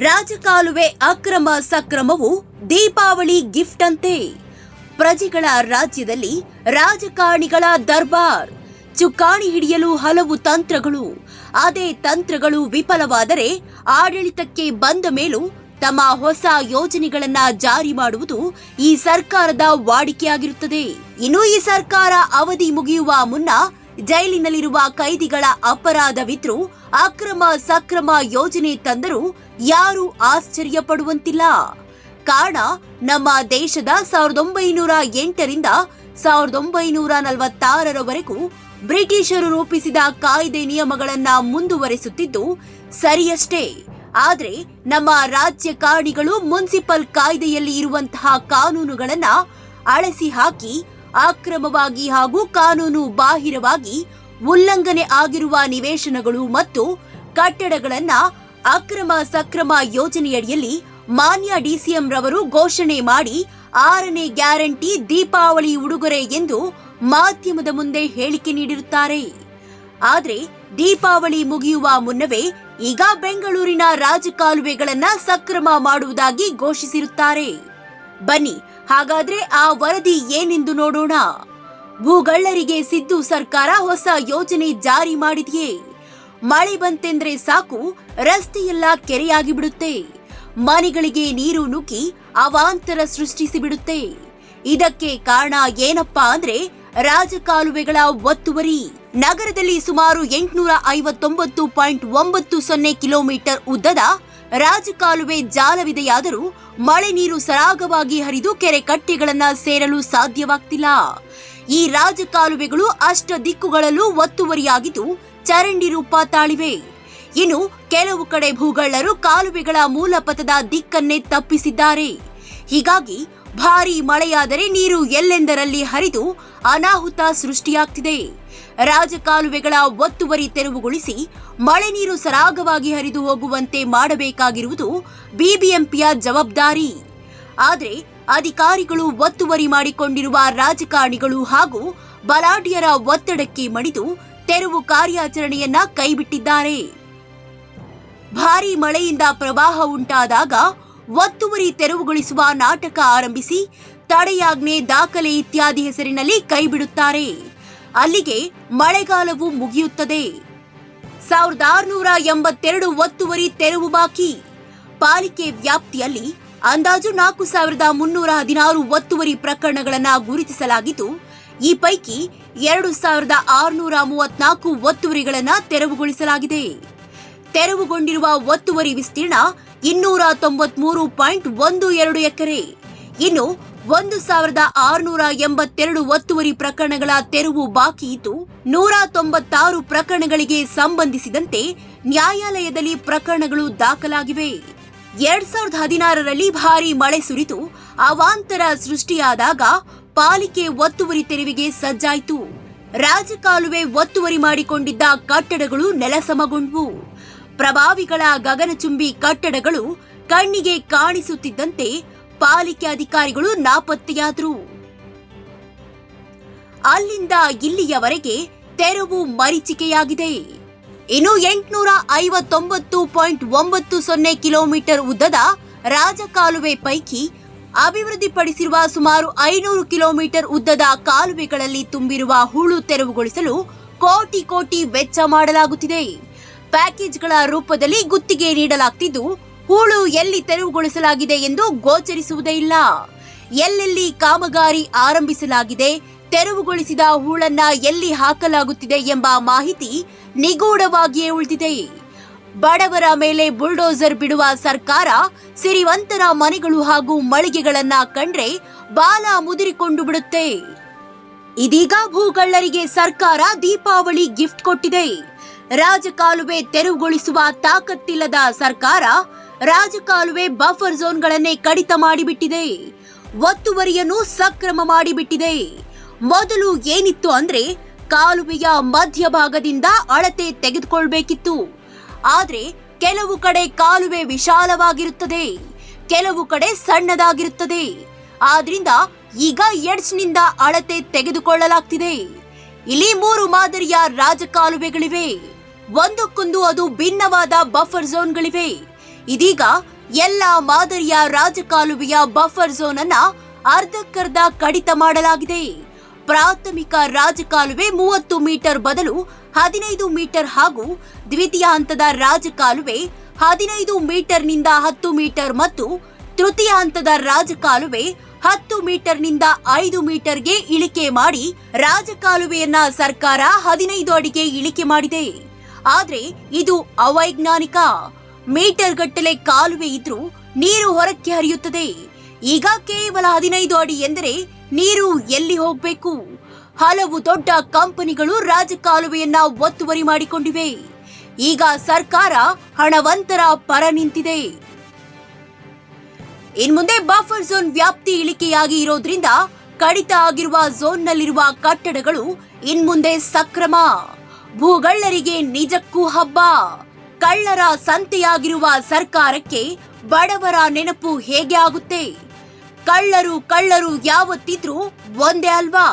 ರಾಜಕಾಲುವೆ ಅಕ್ರಮ ಸಕ್ರಮವು ದೀಪಾವಳಿ ಗಿಫ್ಟ್ ಅಂತೆ. ಪ್ರಜೆಗಳ ರಾಜ್ಯದಲ್ಲಿ ರಾಜಕಾರಣಿಗಳ ದರ್ಬಾರ್. ಚುಕ್ಕಾಣಿ ಹಿಡಿಯಲು ಹಲವು ತಂತ್ರಗಳು. ಅದೇ ತಂತ್ರಗಳು ವಿಫಲವಾದರೆ ಆಡಳಿತಕ್ಕೆ ಬಂದ ಮೇಲೂ ತಮ್ಮ ಹೊಸ ಯೋಜನೆಗಳನ್ನ ಜಾರಿ ಮಾಡುವುದು ಈ ಸರ್ಕಾರದ ವಾಡಿಕೆಯಾಗಿರುತ್ತದೆ. ಇನ್ನು ಈ ಸರ್ಕಾರ ಅವಧಿ ಮುಗಿಯುವ ಮುನ್ನ ಜೈಲಿನಲ್ಲಿರುವ ಕೈದಿಗಳ ಅಪರಾಧವಿದ್ರು ಅಕ್ರಮ ಸಕ್ರಮ ಯೋಜನೆ ತಂದರೂ ಯಾರೂ ಆಶ್ಚರ್ಯ ಪಡುವಂತಿಲ್ಲ ಕಾರಣ, ನಮ್ಮ ದೇಶದ ಸಾವಿರದ ಒಂಬೈನೂರ ಎಂಟರಿಂದ ಸಾವಿರದ ಒಂಬೈನೂರ ನಲವತ್ತಾರರವರೆಗೂ ಬ್ರಿಟಿಷರು ರೂಪಿಸಿದ ಕಾಯ್ದೆ ನಿಯಮಗಳನ್ನ ಮುಂದುವರೆಸುತ್ತಿದ್ದು ಸರಿಯಷ್ಟೇ. ಆದರೆ, ನಮ್ಮ ರಾಜ್ಯಕಾರಣಿಗಳು ಮುನ್ಸಿಪಲ್ ಕಾಯ್ದೆಯಲ್ಲಿ ಇರುವಂತಹ ಕಾನೂನುಗಳನ್ನ ಅಳಸಿ ಹಾಕಿ ಅಕ್ರಮವಾಗಿ ಹಾಗೂ ಕಾನೂನು ಬಾಹಿರವಾಗಿ ಉಲ್ಲಂಘನೆ ಆಗಿರುವ ನಿವೇಶನಗಳು ಮತ್ತು ಕಟ್ಟಡಗಳನ್ನ ಅಕ್ರಮ ಸಕ್ರಮ ಯೋಜನೆಯಡಿಯಲ್ಲಿ ಮಾನ್ಯ ಡಿಸಿಎಂ ರವರು ಘೋಷಣೆ ಮಾಡಿ ಆರನೇ ಗ್ಯಾರಂಟಿ ದೀಪಾವಳಿ ಉಡುಗೊರೆ ಎಂದು ಮಾಧ್ಯಮದ ಮುಂದೆ ಹೇಳಿಕೆ ನೀಡಿರುತ್ತಾರೆ. ಆದರೆ ದೀಪಾವಳಿ ಮುಗಿಯುವ ಮುನ್ನವೇ ಈಗ ಬೆಂಗಳೂರಿನ ರಾಜಕಾಲುವೆಗಳನ್ನ ಸಕ್ರಮ ಮಾಡುವುದಾಗಿ ಘೋಷಿಸಿರುತ್ತಾರೆ. ಬನ್ನಿ ಹಾಗಾದ್ರೆ ಆ ವರದಿ ಏನೆಂದು ನೋಡೋಣ? ಭೂಗಳ್ಳರಿಗೆ ಸಿದ್ದು ಸರ್ಕಾರ ಹೊಸ ಯೋಜನೆ ಜಾರಿ ಮಾಡಿದೆಯೇ? ಮಳೆ ಬಂತೆಂದ್ರೆ ಸಾಕು, ರಸ್ತೆಯೆಲ್ಲ ಕೆರೆಯಾಗಿ ಬಿಡುತ್ತೆ ಮನೆಗಳಿಗೆ ನೀರು ನುಗ್ಗಿ ಅವಾಂತರ ಸೃಷ್ಟಿಸಿ ಬಿಡುತ್ತೆ ಇದಕ್ಕೆ ಕಾರಣ ಏನಪ್ಪಾ ಅಂದ್ರೆ ರಾಜಕಾಲುವೆಗಳ ಒತ್ತುವರಿ. ನಗರದಲ್ಲಿ ಸುಮಾರು ಎಂಟುನೂರ ಐವತ್ತೊಂಬತ್ತು ಪಾಯಿಂಟ್ ಒಂಬತ್ತು ಸೊನ್ನೆ ಕಿಲೋಮೀಟರ್ ಉದ್ದದ ರಾಜಕಾಲುವೆ ಜಾಲವಿದೆಯಾದರೂ ಮಳೆ ನೀರು ಸರಾಗವಾಗಿ ಹರಿದು ಕೆರೆ ಕಟ್ಟೆಗಳನ್ನ ಸೇರಲು ಸಾಧ್ಯವಾಗ್ತಿಲ್ಲ. ಈ ರಾಜಕಾಲುವೆಗಳು ಅಷ್ಟ ದಿಕ್ಕುಗಳಲ್ಲೂ ಒತ್ತುವರಿಯಾಗಿದ್ದು ಚರಂಡಿ ರೂಪ ತಾಳಿವೆ. ಇನ್ನು ಕೆಲವು ಕಡೆ ಭೂಗಳ್ಳರು ಕಾಲುವೆಗಳ ಮೂಲ ಪಥದ ದಿಕ್ಕನ್ನೇ ತಪ್ಪಿಸಿದ್ದಾರೆ. ಹೀಗಾಗಿ ಭಾರೀ ಮಳೆಯಾದರೆ ನೀರು ಎಲ್ಲೆಂದರಲ್ಲಿ ಹರಿದು ಅನಾಹುತ ಸೃಷ್ಟಿಯಾಗ್ತಿದೆ. ರಾಜಕಾಲುವೆಗಳ ಒತ್ತುವರಿ ತೆರವುಗೊಳಿಸಿ ಮಳೆ ನೀರು ಸರಾಗವಾಗಿ ಹರಿದು ಹೋಗುವಂತೆ ಮಾಡಬೇಕಾಗಿರುವುದು ಬಿಬಿಎಂಪಿಯ ಜವಾಬ್ದಾರಿ. ಆದರೆ ಅಧಿಕಾರಿಗಳು ಒತ್ತುವರಿ ಮಾಡಿಕೊಂಡಿರುವ ರಾಜಕಾರಣಿಗಳು ಹಾಗೂ ಬಲಾಢ್ಯರ ಒತ್ತಡಕ್ಕೆ ಮಣಿದು ತೆರವು ಕಾರ್ಯಾಚರಣೆಯನ್ನ ಕೈಬಿಟ್ಟಿದ್ದಾರೆ. ಭಾರೀ ಮಳೆಯಿಂದ ಪ್ರವಾಹ ಉಂಟಾದಾಗ ಒತ್ತುವರಿ ತೆರವುಗೊಳಿಸುವ ನಾಟಕ ಆರಂಭಿಸಿ ತಡೆಯಾಜ್ಞೆ ದಾಖಲೆ ಇತ್ಯಾದಿ ಹೆಸರಿನಲ್ಲಿ ಕೈಬಿಡುತ್ತಾರೆ. ಅಲ್ಲಿಗೆ ಮಳೆಗಾಲವು ಮುಗಿಯುತ್ತದೆ. ಸಾವಿರದ ಆರುನೂರ ಎಂಬತ್ತೆರಡು ಒತ್ತುವರಿ ತೆರವು ಬಾಕಿ. ಪಾಲಿಕೆ ವ್ಯಾಪ್ತಿಯಲ್ಲಿ ಅಂದಾಜು ನಾಲ್ಕು ಸಾವಿರದ ಮುನ್ನೂರ ಹದಿನಾರು ಒತ್ತುವರಿ ಪ್ರಕರಣಗಳನ್ನು ಗುರುತಿಸಲಾಗಿದ್ದು, ಈ ಪೈಕಿ ಎರಡು ಸಾವಿರದ ಆರುನೂರ ಮೂವತ್ನಾಲ್ಕು ಒತ್ತುವರಿಗಳನ್ನು ತೆರವುಗೊಳಿಸಲಾಗಿದೆ. ತೆರವುಗೊಂಡಿರುವ ಒತ್ತುವರಿ ವಿಸ್ತೀರ್ಣ ಇನ್ನೂರ ತೊಂಬತ್ಮೂರು ಪಾಯಿಂಟ್ ಒಂದು ಎರಡು ಎಕರೆ. ಇನ್ನು ಒಂದು ಸಾವಿರದ ಆರುನೂರ ಎಂಬತ್ತೆರಡು ಒತ್ತುವರಿ ಪ್ರಕರಣಗಳ ತೆರವು ಬಾಕಿ ಇದ್ದು, ನೂರ ತೊಂಬತ್ತಾರು ಪ್ರಕರಣಗಳಿಗೆ ಸಂಬಂಧಿಸಿದಂತೆ ನ್ಯಾಯಾಲಯದಲ್ಲಿ ಪ್ರಕರಣಗಳು ದಾಖಲಾಗಿವೆ. ಎರಡ್ ಸಾವಿರದ ಹದಿನಾರರಲ್ಲಿ ಭಾರೀ ಮಳೆ ಸುರಿದು, ಅವಾಂತರ ಸೃಷ್ಟಿಯಾದಾಗ ಪಾಲಿಕೆ ಒತ್ತುವರಿ ತೆರವಿಗೆ ಸಜ್ಜಾಯಿತು. ರಾಜಕಾಲುವೆ ಒತ್ತುವರಿ ಮಾಡಿಕೊಂಡಿದ್ದ ಕಟ್ಟಡಗಳು ನೆಲಸಮಗೊಂಡವು. ಪ್ರಭಾವಿಗಳ ಗಗನಚುಂಬಿ ಕಟ್ಟಡಗಳು ಕಣ್ಣಿಗೆ ಕಾಣಿಸುತ್ತಿದ್ದಂತೆ ಪಾಲಿಕೆ ಅಧಿಕಾರಿಗಳು ನಾಪತ್ತೆಯಾದರು. ಅಲ್ಲಿಂದ ಇಲ್ಲಿಯವರೆಗೆ ತೆರವು ಮರೀಚಿಕೆಯಾಗಿದೆ. ಇನ್ನು ಎಂಟುನೂರ ಐವತ್ತೊಂಬತ್ತು ಪಾಯಿಂಟ್ ಒಂಬತ್ತು ಸೊನ್ನೆ ಕಿಲೋಮೀಟರ್ ಉದ್ದದ ರಾಜಕಾಲುವೆ ಪೈಕಿ ಅಭಿವೃದ್ಧಿಪಡಿಸಿರುವ ಸುಮಾರು ಐನೂರು ಕಿಲೋಮೀಟರ್ ಉದ್ದದ ಕಾಲುವೆಗಳಲ್ಲಿ ತುಂಬಿರುವ ಹೂಳು ತೆರವುಗೊಳಿಸಲು ಕೋಟಿ ಕೋಟಿ ವೆಚ್ಚ ಮಾಡಲಾಗುತ್ತಿದೆ. ಪ್ಯಾಕೇಜ್ಗಳ ರೂಪದಲ್ಲಿ ಗುತ್ತಿಗೆ ನೀಡಲಾಗ್ತಿದ್ದು ಹೂಳು ಎಲ್ಲಿ ತೆರವುಗೊಳಿಸಲಾಗಿದೆ ಎಂದು ಗೋಚರಿಸುವುದೇ ಇಲ್ಲ ಎಲ್ಲೆಲ್ಲಿ ಕಾಮಗಾರಿ ಆರಂಭಿಸಲಾಗಿದೆ, ತೆರವುಗೊಳಿಸಿದ ಹೂಳನ್ನ ಎಲ್ಲಿ ಹಾಕಲಾಗುತ್ತಿದೆ ಎಂಬ ಮಾಹಿತಿ ನಿಗೂಢವಾಗಿಯೇ ಉಳಿದಿದೆ. ಬಡವರ ಮೇಲೆ ಬುಲ್ಡೋಸರ್ ಬಿಡುವ ಸರ್ಕಾರ, ಸಿರಿವಂತರ ಮನೆಗಳು ಹಾಗೂ ಮಳಿಗೆಗಳನ್ನ ಕಂಡ್ರೆ ಬಾಲ ಮುದಿರಿಕೊಂಡು ಬಿಡುತ್ತೆ. ಇದೀಗ ಭೂಗಳ್ಳರಿಗೆ ಸರ್ಕಾರ ದೀಪಾವಳಿ ಗಿಫ್ಟ್ ಕೊಟ್ಟಿದೆ. ರಾಜಕಾಲುವೆ ತೆರವುಗೊಳಿಸುವ ತಾಕತ್ತಿಲ್ಲದ ಸರ್ಕಾರ ರಾಜಕಾಲುವೆ ಬಫರ್ ಝೋನ್ಗಳನ್ನೇ ಕಡಿತ ಮಾಡಿಬಿಟ್ಟಿದೆ. ಒತ್ತುವರಿಯನ್ನು ಸಕ್ರಮ ಮಾಡಿಬಿಟ್ಟಿದೆ. ಮೊದಲು ಏನಿತ್ತು ಅಂದ್ರೆ ಕಾಲುವೆಯ ಮಧ್ಯಭಾಗದಿಂದ ಅಳತೆ ತೆಗೆದುಕೊಳ್ಬೇಕಿತ್ತು. ಆದ್ರೆ ಕೆಲವು ಕಡೆ ಕಾಲುವೆ ವಿಶಾಲವಾಗಿರುತ್ತದೆ. ಕೆಲವು ಕಡೆ ಸಣ್ಣದಾಗಿರುತ್ತದೆ. ಆದ್ರಿಂದ ಈಗ ಎಡ್ಸ್ನಿಂದ ಅಳತೆ ತೆಗೆದುಕೊಳ್ಳಲಾಗ್ತಿದೆ. ಇಲ್ಲಿ ಮೂರು ಮಾದರಿಯ ರಾಜಕಾಲುವೆಗಳಿವೆ. ಒಂದಕ್ಕೊಂದು ಅದು ಭಿನ್ನವಾದ ಬಫರ್ ಝೋನ್ಗಳಿವೆ ಇದೀಗ ಎಲ್ಲ ಮಾದರಿಯ ರಾಜಕಾಲುವೆಯ ಬಫರ್ ಝೋನ್ ಅನ್ನ ಅರ್ಧಕ್ಕರ್ಧ ಕಡಿತ ಮಾಡಲಾಗಿದೆ. ಪ್ರಾಥಮಿಕ ರಾಜಕಾಲುವೆ ಮೂವತ್ತು ಮೀಟರ್ ಬದಲು ಹದಿನೈದು ಮೀಟರ್ ಹಾಗೂ ದ್ವಿತೀಯ ಹಂತದ ರಾಜಕಾಲುವೆ ಹದಿನೈದು ಮೀಟರ್ನಿಂದ ಹತ್ತು ಮೀಟರ್ ಮತ್ತು ತೃತೀಯ ಹಂತದ ರಾಜಕಾಲುವೆ ಹತ್ತು ಮೀಟರ್ನಿಂದ ಐದು ಮೀಟರ್ಗೆ ಇಳಿಕೆ ಮಾಡಿ ರಾಜಕಾಲುವೆಯನ್ನ ಸರ್ಕಾರ ಹದಿನೈದು ಅಡಿಗೆ ಇಳಿಕೆ ಮಾಡಿದೆ. ಆದರೆ ಇದು ಅವೈಜ್ಞಾನಿಕ. ಮೀಟರ್ ಗಟ್ಟಲೆ ಕಾಲುವೆ ಇದ್ರೂ ನೀರು ಹೊರಕ್ಕೆ ಹರಿಯುತ್ತದೆ. ಈಗ ಕೇವಲ ಹದಿನೈದು ಅಡಿ ಎಂದರೆ ನೀರು ಎಲ್ಲಿ ಹೋಗಬೇಕು? ಹಲವು ದೊಡ್ಡ ಕಂಪನಿಗಳು ರಾಜಕಾಲುವೆಯನ್ನ ಒತ್ತುವರಿ ಮಾಡಿಕೊಂಡಿವೆ. ಈಗ ಸರ್ಕಾರ ಹಣವಂತರ ಪರ ನಿಂತಿದೆ. ಇನ್ಮುಂದೆ ಬಫರ್ ಝೋನ್ ವ್ಯಾಪ್ತಿ ಇಳಿಕೆಯಾಗಿ ಇರೋದ್ರಿಂದ ಕಡಿತ ಆಗಿರುವ ಝೋನ್ನಲ್ಲಿರುವ ಕಟ್ಟಡಗಳು ಇನ್ಮುಂದೆ ಸಕ್ರಮ. ಭೂಗಳ್ಳರಿಗೆ ನಿಜಕ್ಕೂ ಹಬ್ಬ. ಕಳ್ಳರ ಸಂತೆಯಾಗಿರುವ ಸರ್ಕಾರಕ್ಕೆ ಬಡವರ ನೆನಪು ಹೇಗೆ ಆಗುತ್ತೆ? ಕಳ್ಳರು ಕಳ್ಳರು ಯಾವತ್ತಿದ್ರೂ ಒಂದೇ ಅಲ್ವಾ?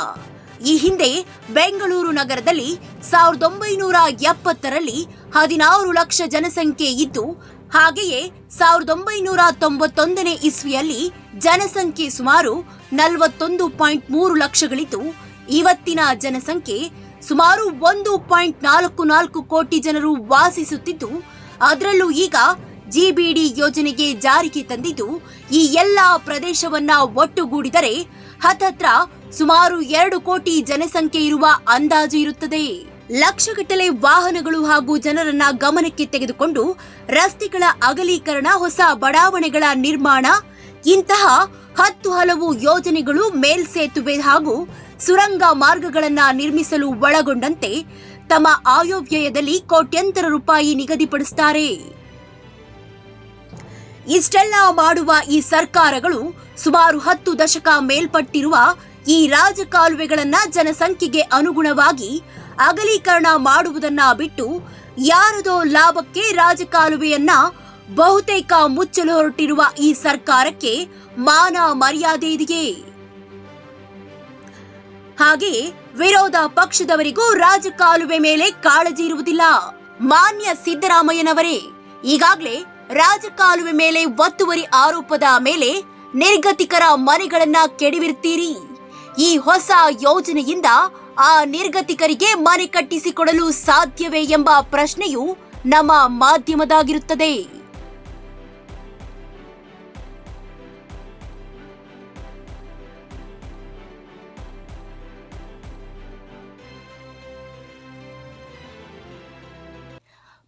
ಈ ಹಿಂದೆ ಬೆಂಗಳೂರು ನಗರದಲ್ಲಿ ಸಾವಿರದ ಒಂಬೈನೂರ ಎಪ್ಪತ್ತರಲ್ಲಿ ಹದಿನಾರು ಲಕ್ಷ ಜನಸಂಖ್ಯೆ ಇದ್ದು, ಹಾಗೆಯೇ ಸಾವಿರದ ಒಂಬೈನೂರ ತೊಂಬತ್ತೊಂದನೇ ಇಸ್ವಿಯಲ್ಲಿ ಜನಸಂಖ್ಯೆ ಸುಮಾರು ನಲವತ್ತೊಂದು ಪಾಯಿಂಟ್ ಮೂರು ಲಕ್ಷಗಳಿದ್ದು, ಇವತ್ತಿನ ಜನಸಂಖ್ಯೆ ಸುಮಾರು ಒಂದು ಪಾಯಿಂಟ್ ನಾಲ್ಕು ನಾಲ್ಕು ಕೋಟಿ ಜನರು ವಾಸಿಸುತ್ತಿದ್ದು, ಅದರಲ್ಲೂ ಈಗ ಜಿಬಿಡಿ ಯೋಜನೆಗೆ ಜಾರಿಗೆ ತಂದಿದ್ದು, ಈ ಎಲ್ಲ ಪ್ರದೇಶವನ್ನ ಒಟ್ಟುಗೂಡಿದರೆ ಹತ್ತತ್ರ ಸುಮಾರು ಎರಡು ಕೋಟಿ ಜನಸಂಖ್ಯೆ ಇರುವ ಅಂದಾಜು ಇರುತ್ತದೆ. ಲಕ್ಷಗಟ್ಟಲೆ ವಾಹನಗಳು ಹಾಗೂ ಜನರನ್ನ ಗಮನಕ್ಕೆ ತೆಗೆದುಕೊಂಡು ರಸ್ತೆಗಳ ಅಗಲೀಕರಣ, ಹೊಸ ಬಡಾವಣೆಗಳ ನಿರ್ಮಾಣ, ಇಂತಹ ಹತ್ತು ಹಲವು ಯೋಜನೆಗಳು ಮೇಲ್ಸೇತುವೆ ಹಾಗೂ ಸುರಂಗ ಮಾರ್ಗಗಳನ್ನು ನಿರ್ಮಿಸಲು ಒಳಗೊಂಡಂತೆ ತಮ್ಮ ಆಯವ್ಯಯದಲ್ಲಿ ಕೋಟ್ಯಂತರ ರೂಪಾಯಿ ನಿಗದಿಪಡಿಸುತ್ತಾರೆ ಇಷ್ಟೆಲ್ಲ ಮಾಡುವ ಈ ಸರ್ಕಾರಗಳು ಸುಮಾರು ಹತ್ತು ದಶಕ ಮೇಲ್ಪಟ್ಟಿರುವ ಈ ರಾಜಕಾಲುವೆಗಳನ್ನ ಜನಸಂಖ್ಯೆಗೆ ಅನುಗುಣವಾಗಿ ಅಗಲೀಕರಣ ಮಾಡುವುದನ್ನ ಬಿಟ್ಟು ಯಾರದೋ ಲಾಭಕ್ಕೆ ರಾಜಕಾಲುವೆಯನ್ನ ಬಹುತೇಕ ಮುಚ್ಚಲು ಹೊರಟಿರುವ ಈ ಸರ್ಕಾರಕ್ಕೆ ಮಾನ ಮರ್ಯಾದೆ ಇದೆಯೇ? ಹಾಗೆಯೇ ವಿರೋಧ ಪಕ್ಷದವರಿಗೂ ರಾಜಕಾಲುವೆ ಮೇಲೆ ಕಾಳಜಿ ಇರುವುದಿಲ್ಲ. ಮಾನ್ಯ ಸಿದ್ದರಾಮಯ್ಯನವರೇ, ಈಗಾಗಲೇ ರಾಜಕಾಲುವೆ ಮೇಲೆ ಒತ್ತುವರಿ ಆರೋಪದ ಮೇಲೆ ನಿರ್ಗತಿಕರ ಮನೆಗಳನ್ನ ಕೆಡವಿರ್ತೀರಿ. ಈ ಹೊಸ ಯೋಜನೆಯಿಂದ ಆ ನಿರ್ಗತಿಕರಿಗೆ ಮನೆ ಕಟ್ಟಿಸಿಕೊಡಲು ಸಾಧ್ಯವೇ ಎಂಬ ಪ್ರಶ್ನೆಯು ನಮ್ಮ ಮಾಧ್ಯಮದಾಗಿರುತ್ತದೆ.